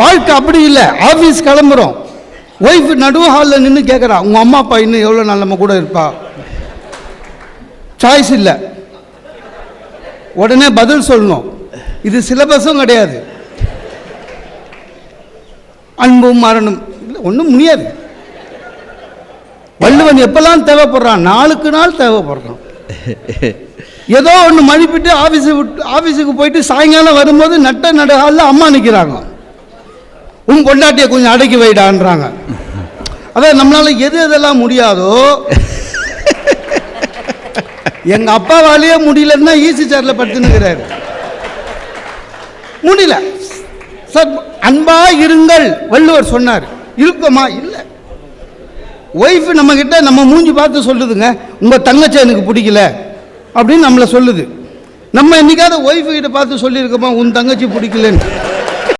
வாழ்க்கை அப்படி இல்லை. ஆஃபீஸ் கிளம்புறோம். ஒய்ஃப் நடுவு ஹாலில் நின்று கேட்குறா உங்கள் அம்மா அப்பா இன்னும் எவ்வளோ நாள் நம்ம கூட இருப்பா? சாய்ஸ் இல்லை. உடனே பதில் சொல்லணும். இது சிலபஸும் கிடையாது. அன்பும் மரணம். இல்லை ஒன்றும் முடியாது. வள்ளுவன் எப்பெல்லாம் தேவைப்படுறான்? நாளுக்கு நாள் தேவைப்படுறான். ஏதோ ஒன்று மழுப்பிட்டு ஆஃபீஸுக்கு விட்டு ஆஃபீஸுக்கு போயிட்டு சாயங்காலம் வரும்போது நட்ட நடுகாலில் அம்மா நிற்கிறாங்க உன் பொண்டாட்டியை கொஞ்சம் அடக்கி வைடான்றாங்க. அதான் நம்மளால எது எதெல்லாம் முடியாதோ எங்க அப்பாவாலேயே முடியலன்னா ஈசி சேர்ல படுத்துனுக்கிறாரு முடியல. சார் அன்பா இருங்கள் வள்ளுவர் சொன்னார். இருக்கமா இல்லை. ஒய்ஃப் நம்ம கிட்ட நம்ம மூஞ்சி பார்த்து சொல்லுதுங்க உங்க தங்கச்சி எனக்கு பிடிக்கல அப்படின்னு நம்மளை சொல்லுது. நம்ம என்னைக்காவது ஒய்ஃபு கிட்ட பார்த்து சொல்லியிருக்கோமா உன் தங்கச்சி பிடிக்கலன்னு.